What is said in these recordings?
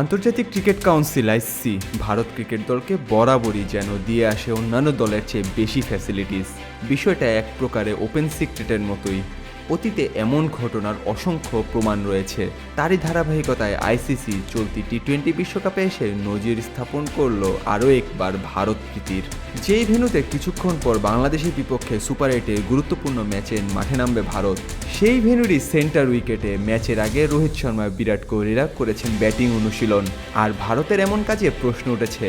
আন্তর্জাতিক cricket council ICC Bharat cricket দলকে বরাবরই যেন দিয়ে আসে অন্যান্য দলের চেয়ে বেশি ফ্যাসিলিটিস বিষয়টা এক প্রকারে ওপেন সিক্রেটের মতোই। অতীতে এমন ঘটনার অসংখ্য প্রমাণ রয়েছে। তারই ধারাবাহিকতায় আইসিসি চলতি টি টোয়েন্টি বিশ্বকাপে এসে নজির স্থাপন করল আরও একবার ভারত প্রীতির। যেই ভেনুতে কিছুক্ষণ পর বাংলাদেশের বিপক্ষে সুপার এইটে গুরুত্বপূর্ণ ম্যাচে মাঠে নামবে ভারত। সেই ভেন্যুরই সেন্টার উইকেটে ম্যাচের আগে রোহিত শর্মা বিরাট কোহলিরা করেছেন ব্যাটিং অনুশীলন। আর ভারতের এমন কাজে প্রশ্ন উঠেছে,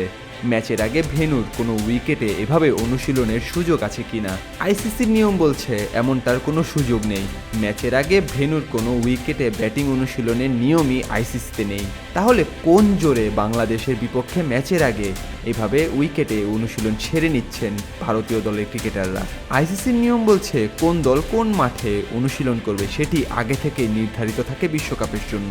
ম্যাচের আগে ভেনুর কোনো উইকেটে এভাবে অনুশীলনের সুযোগ আছে কি কিনা? আইসিসির নিয়ম বলছে এমনটার কোনো সুযোগ নেই। ম্যাচের আগে ভেনুর কোনো উইকেটে ব্যাটিং অনুশীলনের নিয়মই আইসিসিতে নেই। তাহলে কোন জোরে বাংলাদেশের বিপক্ষে ম্যাচের আগে এভাবে উইকেটে অনুশীলন ছেড়ে নিচ্ছেন ভারতীয় দলের ক্রিকেটাররা। আইসিসির নিয়ম বলছে, কোন দল কোন মাঠে অনুশীলন করবে সেটি আগে থেকে নির্ধারিত থাকে বিশ্বকাপের জন্য।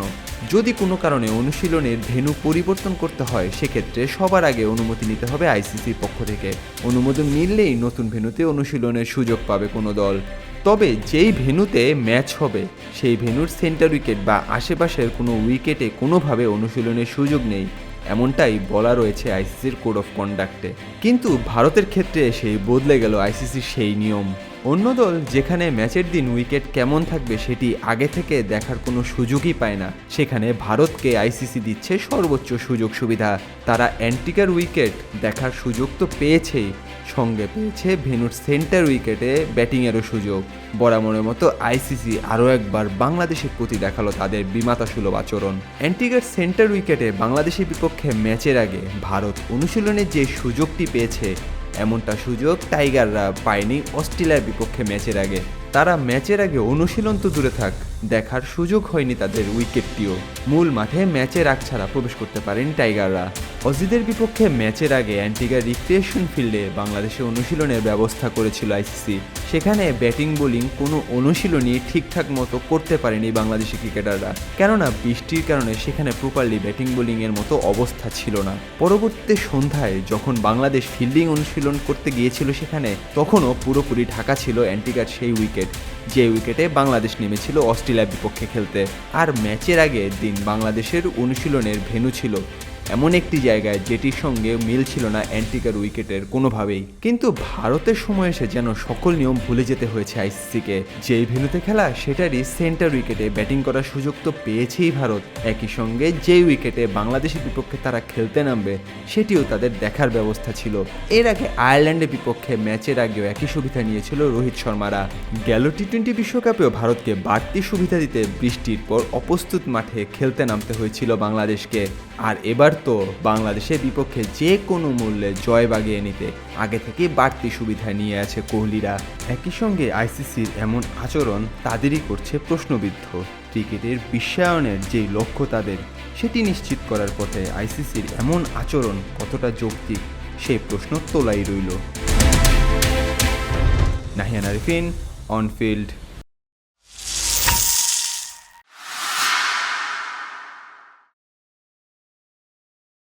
যদি কোনো কারণে অনুশীলনের ভেন্যু পরিবর্তন করতে হয়, সেক্ষেত্রে সবার আগে অনুমতি নিতে হবে আইসিসির পক্ষ থেকে। অনুমোদন মিললেই নতুন ভেন্যুতে অনুশীলনের সুযোগ পাবে কোনো দল। তবে যেই ভেন্যুতে ম্যাচ হবে, সেই ভেন্যুর সেন্টার উইকেট বা আশেপাশের কোনো উইকেটে কোনোভাবে অনুশীলনের সুযোগ নেই। এমনটাই বলা রয়েছে আইসিসির কোড অফ কন্ডাক্টে। কিন্তু ভারতের ক্ষেত্রে সেই বদলে গেল আইসিসির সেই নিয়ম। অন্য দল যেখানে ম্যাচের দিন উইকেট কেমন থাকবে সেটি আগে থেকে দেখার কোনো সুযোগই পায় না। সেখানে ভারতকে আইসিসি দিচ্ছে সর্বোচ্চ সুযোগ সুবিধা। তারা অ্যান্টিকার উইকেট দেখার সুযোগ তো পেয়েছেই। সঙ্গে পেয়েছে ভেনুর সেন্টার উইকেটে ব্যাটিংয়েরও সুযোগ। বরাবরের মতো আইসিসি আরও একবার বাংলাদেশের প্রতি দেখাল তাদের বিমাতা সুলভ আচরণ। অ্যান্টিগার সেন্টার উইকেটে বাংলাদেশের বিপক্ষে ম্যাচের আগে ভারত অনুশীলনের যে সুযোগটি পেয়েছে এমনটা সুযোগ টাইগাররা পায়নি অস্ট্রেলিয়ার বিপক্ষে ম্যাচের আগে। তারা ম্যাচের আগে অনুশীলন তো দূরে থাক, দেখার সুযোগ হয়নি তাদের উইকেটটিও। মূল মাঠে ম্যাচের আগ ছাড়া প্রবেশ করতে পারেন টাইগাররা। অজিদের বিপক্ষে ম্যাচের আগে অ্যান্টিগার রিক্রিয়েশন ফিল্ডে বাংলাদেশে অনুশীলনের ব্যবস্থা করেছিল আইসিসি। সেখানে ব্যাটিং, বোলিং কোনো অনুশীলনই ঠিকঠাক মতো করতে পারেনি বাংলাদেশি ক্রিকেটাররা। কেননা বৃষ্টির কারণে সেখানে প্রপারলি ব্যাটিং, বোলিংয়ের মতো অবস্থা ছিল না। পরবর্তী সন্ধ্যায় যখন বাংলাদেশ ফিল্ডিং অনুশীলন করতে গিয়েছিল সেখানে, তখনও পুরোপুরি ঢাকা ছিল অ্যান্টিগার সেই উইকেট। যে উইকেটে বাংলাদেশ নেমেছিল অস্ট্রেলিয়ার বিপক্ষে খেলতে। আর ম্যাচের আগে দিন বাংলাদেশের অনুশীলনের ভেন্যু ছিল। এমন একটি জায়গায় যেটির সঙ্গে মিল ছিল না অ্যান্টিকার উইকেটের কোনোভাবেই। কিন্তু ভারতের সময় এসে যেন সকল নিয়ম ভুলে যেতে হয়েছে আইসিসিকে। যেই ভেন্যুতে খেলা, সেটারই সেন্টার উইকেটে ব্যাটিং করার সুযোগ তো পেয়েছেই ভারত। একই সঙ্গে যেই উইকেটে বাংলাদেশের বিপক্ষে তারা খেলতে নামবে, সেটিও তাদের দেখার ব্যবস্থা ছিল। এর আগে আয়ারল্যান্ডের বিপক্ষে ম্যাচের আগেও একই সুবিধা নিয়েছিল রোহিত শর্মারা। গেল টি টোয়েন্টি বিশ্বকাপেও ভারতকে বাড়তি সুবিধা দিতে বৃষ্টির পর অপ্রস্তুত মাঠে খেলতে নামতে হয়েছিল বাংলাদেশকে। আর এবার তো বাংলাদেশের বিপক্ষে যে কোনো মূল্যে জয় বাগিয়ে নিতে আগে থেকে বাড়তি সুবিধা নিয়ে আছে কোহলিরা। একই সঙ্গে আইসিসির এমন আচরণ তাদেরই করছে প্রশ্নবিদ্ধ। ক্রিকেটের বিশ্বায়নের যে লক্ষ্য তাদের, সেটি নিশ্চিত করার পথে আইসিসির এমন আচরণ কতটা যৌক্তিক সেই প্রশ্ন তোলাই রইল। Nahiyan Arifin, on field.